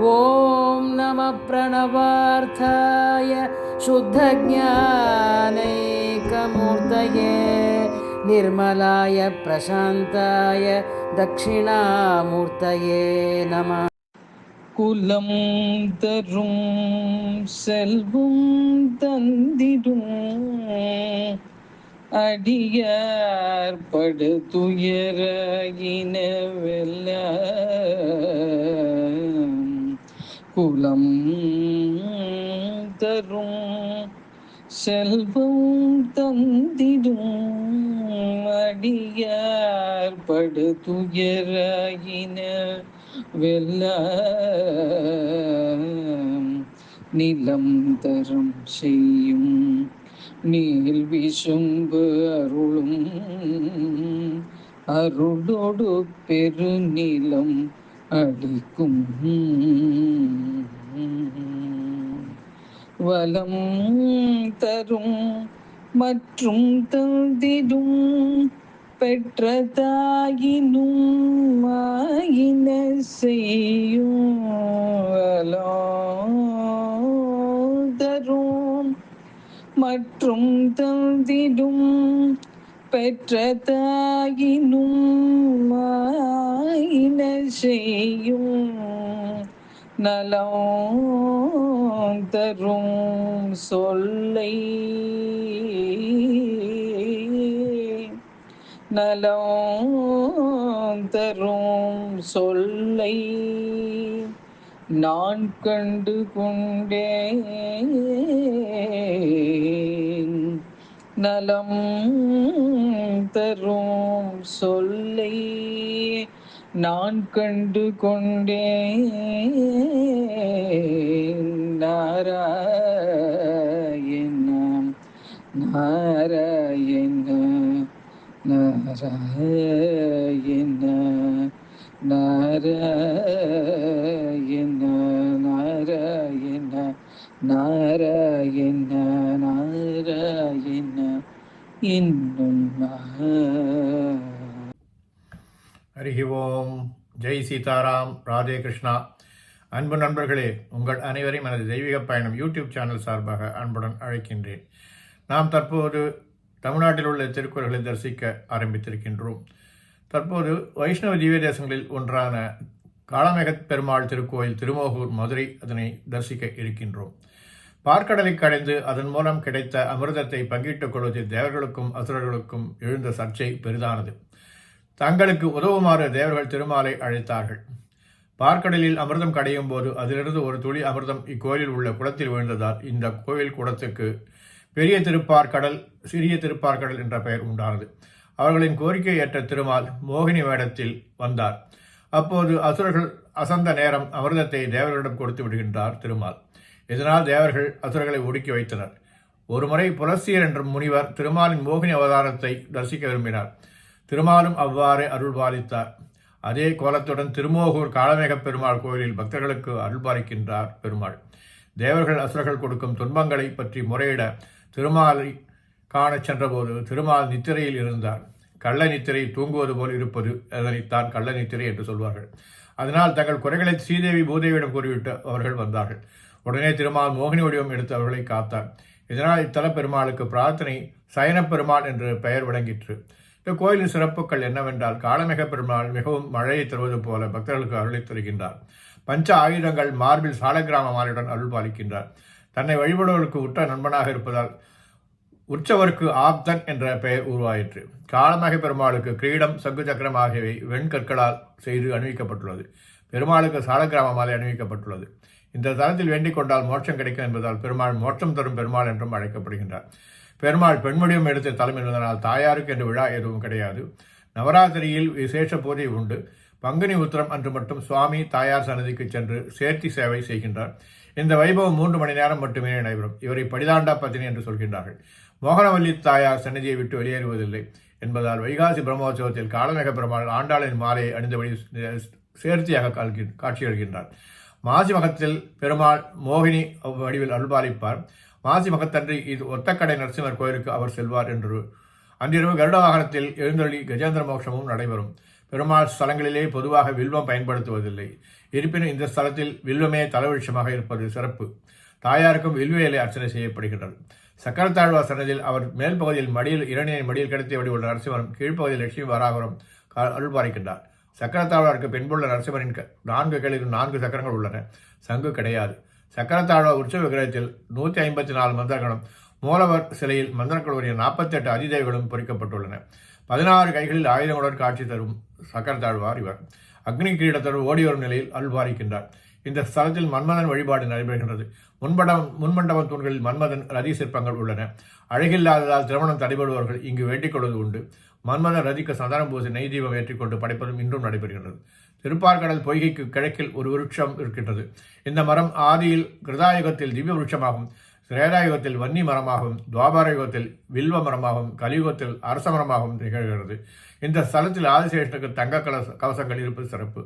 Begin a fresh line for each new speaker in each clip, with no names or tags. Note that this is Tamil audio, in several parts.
ॐ नमः प्रणवार्थाय शुद्धज्ञानैकमूर्तये निर्मलाय प्रशान्ताय दक्षिणामूर्तये नमः
കുലം തരും സെൽവും തന്തിരും അടിയാർപ്പെടുത്തുയറകിനവെല്ലാം படு குலம் தரும் செல்வம் தந்திடும் அடியார் படு துயர வெல்ல நிலம் தரம் செய்யும் நீல் விசும்பு அருளும். அருளோடு பெருநிலம் அடிக்கும் வலம் தரும் மற்றும் தந்திடும் பெற்ற தாயினும் மாயின செய்யும் தரும் மற்றும் தந்திடும் பெற்ற தாயினும் மாயின செய்யும் நலம் தரும் சொல்லை. நலம் தரும் சொல்லை நான் கண்டு கொண்டேன் நலம் தரும் சொல்லை. நான் கண்டு கொண்டேன் நாராயண நாராயண நாராயண நாராயண
ஹரிஹி ஓம். ஜெய் சீதாராம். ராதே கிருஷ்ணா. அன்பு நண்பர்களே உங்கள் அனைவரையும் எனது தெய்வீக பயணம் யூடியூப் சேனல் சார்பாக அன்புடன் அழைக்கின்றேன். நாம் தற்போது தமிழ்நாட்டில் உள்ள திருக்குறள்களை தரிசிக்க ஆரம்பித்திருக்கின்றோம். தற்போது வைஷ்ணவ திவ்ய தேசங்களில் ஒன்றான காளமேகத் பெருமாள் திருக்கோயில் திருமோகூர் மதுரை அதனை தரிசிக்க இருக்கின்றோம். பார்க்கடலை கடைந்து அதன் மூலம் கிடைத்த அமிர்தத்தை பங்கிட்டுக் கொள்வதில் தேவர்களுக்கும் அசுரர்களுக்கும் எழுந்த சர்ச்சை பெரிதானது. தங்களுக்கு உதவுமாறு தேவர்கள் திருமாலை அழைத்தார்கள். பார்க்கடலில் அமிர்தம் கடையும் போது அதிலிருந்து ஒரு துளி அமிர்தம் இக்கோயிலில் உள்ள குளத்தில் விழுந்ததால் இந்த கோயில் குளத்துக்கு பெரிய திருப்பார்கடல் சிறிய திருப்பார்கடல் என்ற பெயர் உண்டானது. அவர்களின் கோரிக்கை ஏற்ற திருமால் மோகினி வேடத்தில் வந்தார். அப்போது அசுரர்கள் அசந்த நேரம் அமிர்தத்தை தேவர்களிடம் கொடுத்து விடுகின்றார் திருமால். இதனால் தேவர்கள் அசுரர்களை ஒடுக்கி வைத்தனர். ஒருமுறை புலசியர் என்ற முனிவர் திருமாலின் மோகினி அவதாரத்தை தரிசிக்க விரும்பினார். திருமாலும் அவ்வாறே அருள் பாலித்தார். அதே கோலத்துடன் திருமோகூர் காளமேகப் பெருமாள் கோயிலில் பக்தர்களுக்கு அருள் பாலிக்கின்றார் பெருமாள். தேவர்கள் அசுரர்கள் கொடுக்கும் துன்பங்களை பற்றி முறையிட திருமாலை காணச் சென்றபோது திருமால் நித்திரையில் இருந்தார். கள்ள நித்திரை தூங்குவது போல் இருப்பது அதனைத்தான் கள்ள நித்திரை என்று சொல்வார்கள். அதனால் தங்கள் குறைகளை ஸ்ரீதேவி பூதேவியிடம் கூறிவிட்டு அவர்கள் வந்தார்கள். உடனே திருமால் மோகினி வடிவம் எடுத்து அவர்களை காத்தார் இதனால் இத்தல பெருமாளுக்கு பிரார்த்தனை சயனப் பெருமாள் என்று பெயர் விளங்கிற்று. இந்த கோயிலின் சிறப்புகள் என்னவென்றால் காலமிக பெருமாள் மிகவும் மழையை தருவது போல பக்தர்களுக்கு அருளை தருகின்றார். பஞ்ச ஆயுதங்கள் மார்பில் சாலக்கிராம மாலையுடன் அருள் பாலிக்கின்றார். தன்னை வழிபடுவதற்கு உற்ற நண்பனாக இருப்பதால் உற்சவருக்கு ஆப்தன் என்ற பெயர் உருவாயிற்று. காலமாக பெருமாளுக்கு கிரீடம் சங்கு சக்கரம் ஆகியவை வெண்கற்களால் செய்து அணிவிக்கப்பட்டுள்ளது. பெருமாளுக்கு சாலக்கிராம மாலை அணிவிக்கப்பட்டுள்ளது. இந்த தலத்தில் வேண்டிக் கொண்டால் மோட்சம் கிடைக்கும் என்பதால் பெருமாள் மோட்சம் தரும் பெருமாள் என்றும் அழைக்கப்படுகின்றார். பெருமாள் பெண்மடியும் எடுத்த தலம் என்பதனால் தாயாருக்கு என்று விழா எதுவும் கிடையாது. நவராத்திரியில் விசேஷ பூஜை உண்டு. பங்குனி உத்திரம் அன்று மட்டும் சுவாமி தாயார் சன்னதிக்கு சென்று சேர்த்தி சேவை செய்கின்றார். இந்த வைபவம் மூன்று மணி நேரம் மட்டுமே நடைபெறும். இவரை படிதாண்டா பத்தினி என்று சொல்கின்றார்கள். மோகனவல்லி தாயார் சன்னதியை விட்டு வெளியேறுவதில்லை என்பதால் வைகாசி பிரம்மோற்சவத்தில் காலமேக பெருமாள் ஆண்டாளின் மாலையை அணிந்தபடி சேர்த்தியாக கால்கி- காட்சியளிக்கின்றார். மாசி மகத்தில் பெருமாள் மோகினி வடிவில் அருள்பாலிப்பார். மாசி மகத்தன்று இது ஒத்தக்கடை நரசிம்மர் கோயிலுக்கு அவர் செல்வார் என்று அன்றிரவு கருட வாகனத்தில் எழுந்தொழி கஜேந்திர மோட்சமும் நடைபெறும். பெருமாள் ஸ்தலங்களிலே பொதுவாக வில்வம் பயன்படுத்துவதில்லை. இருப்பினும் இந்த ஸ்தலத்தில் வில்வமே தலவிருஷமாக இருப்பது சிறப்பு. தாயாருக்கும் வில்வேலை அர்ச்சனை செய்யப்படுகின்றது. சக்கரத்தாழ்வார் சன்னதியில் அவர் மேல் பகுதியில் மடியில் இரணியின் மடியில் கிடத்தியபடி உள்ள நரசிம்மரும் கீழ்ப்பகுதியில் லட்சுமி வராகரம் அருள் சக்கரத்தாழ்வாக இருக்க பின்புள்ள நரசிம்மரின் நான்கு கிளையில் நான்கு சக்கரங்கள் உள்ளன. சங்கு கிடையாது. சக்கரத்தாழ்வா உற்சவ விக்கிரகத்தில் நூற்றி ஐம்பத்தி நாலு மந்திரங்களும் மூலவர் சிலையில் மந்திரங்களுடைய நாற்பத்தெட்டு அதிதேவிகளும் பொறிக்கப்பட்டுள்ளன. பதினாறு கைகளில் ஆயுதங்களுடன் காட்சி தரும் சக்கரத்தாழ்வார் இவர். அக்னி கிரீடத்தோடு ஓடி வரும் நிலையில் அல்வாரிக்கின்றார். இந்த ஸ்தலத்தில் மன்மதன் வழிபாடு நடைபெறுகின்றது. முன்படம் முன்மண்டபம் தூண்களில் மன்மதன் ரதி சிற்பங்கள் உள்ளன. அழகில்லாததால் திருமணம் தடைபடுபவர்கள் இங்கு வேண்டிக் கொள்வது உண்டு. மன்மதன் ரதிக்கு சந்தானம் பூசி நெய் தீபம் ஏற்றிக்கொண்டு படைப்பதும் இன்றும் நடைபெறுகின்றது. திருப்பார்கடல் பொய்கைக்கு கிழக்கில் ஒரு விருட்சம் இருக்கின்றது. இந்த மரம் ஆதியில் கிருதாயுகத்தில் திவ்ய விருட்சமாகும். திரேதாயுகத்தில் வன்னி மரமாகவும் துவாபார யுகத்தில் வில்வ மரமாகவும் கலியுகத்தில் அரச மரமாகவும் திகழ்கிறது. இந்த ஸ்தலத்தில் ஆதிசேஷனுக்கு தங்க கலச கவசங்கள் இருப்பது சிறப்பு.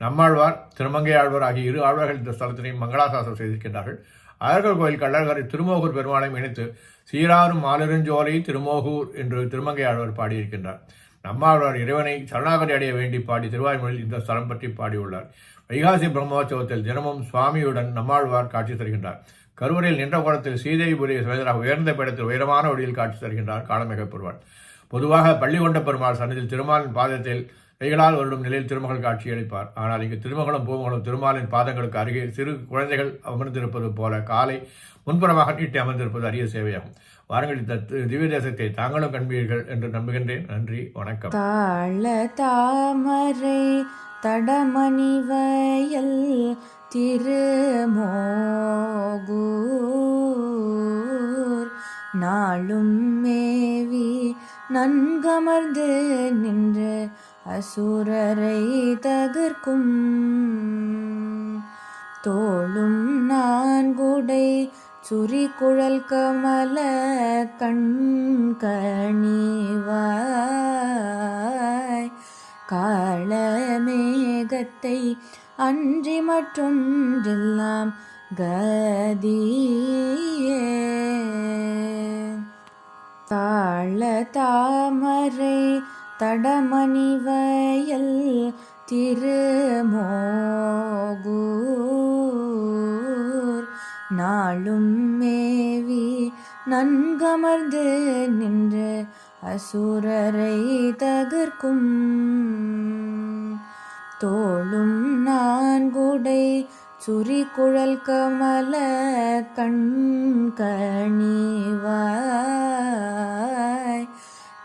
நம்மாழ்வார் திருமங்கையாழ்வார் ஆகிய இரு ஆழ்வார்கள் இந்த ஸ்தலத்தினையும் மங்களாசாசனம் செய்திருக்கின்றார்கள். அழகர் கோயில் கள்ளழகரை திருமோகூர் பெருமாளையும் இணைத்து சீராரும் மாலிருஞ்சோலை திருமோகூர் என்று திருமங்கையாழ்வார் பாடியிருக்கின்றார். நம்மாழ்வார் இறைவனை சரணாகதி அடைய வேண்டி பாடி திருவாய்மொழியில் இந்த ஸ்தலம் பற்றி பாடியுள்ளார். வைகாசி பிரம்மோற்சவத்தில் தினமும் சுவாமியுடன் நம்மாழ்வார் காட்சி தருகின்றார். கருவறையில் நின்ற கோலத்தில் சீதைபுரிய சமேதராக உயர்ந்த படத்தில் உயரமான வழியில் காட்சி தருகின்றார் காலமிக பெறுவார் பொதுவாக பள்ளிகொண்ட பெருமாள் சன்னதியில் திருமாலின் பாதத்தில் கைகளால் வருடும் நிலையில் திருமகள் காட்சியளிப்பார். ஆனால் இங்கு திருமகளும் பூமகளும் திருமாலின் பாதங்களுக்கு அருகே சிறு குழந்தைகள் அமர்ந்திருப்பது போல காலை முன்புறமாக நீட்டி அமர்ந்திருப்பது அரிய சேவையாகும். வாருங்கள் இந்த திவ்ய தேசத்தை தாங்களும் கண்பீர்கள் என்று நம்புகின்றேன். நன்றி வணக்கம்.
தாழ தாமரை தடமணிவயல் திருமோகூர் நாளும் மேவி நன்கமர்ந்து நின்று அசுரரை தகர்க்கும். தோளும் நான்குடை சுரி குழல் கமல கண்கணிவாய் காளமேகத்தை அன்றி மற்றொன்றெல்லாம் கதியே. தாழ தாமரை தடமணிவயல் திருமோகூர். நாளும் மேவி நன்கமர்ந்து நின்று அசுரரை தகர்க்கும். தோளும் நான்குடை சுரி குழல் கமல கண்கணிவாய்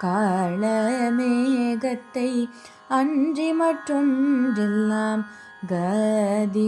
காளமேகத்தை அன்றி மற்றொன்றெல்லாம் கதியே.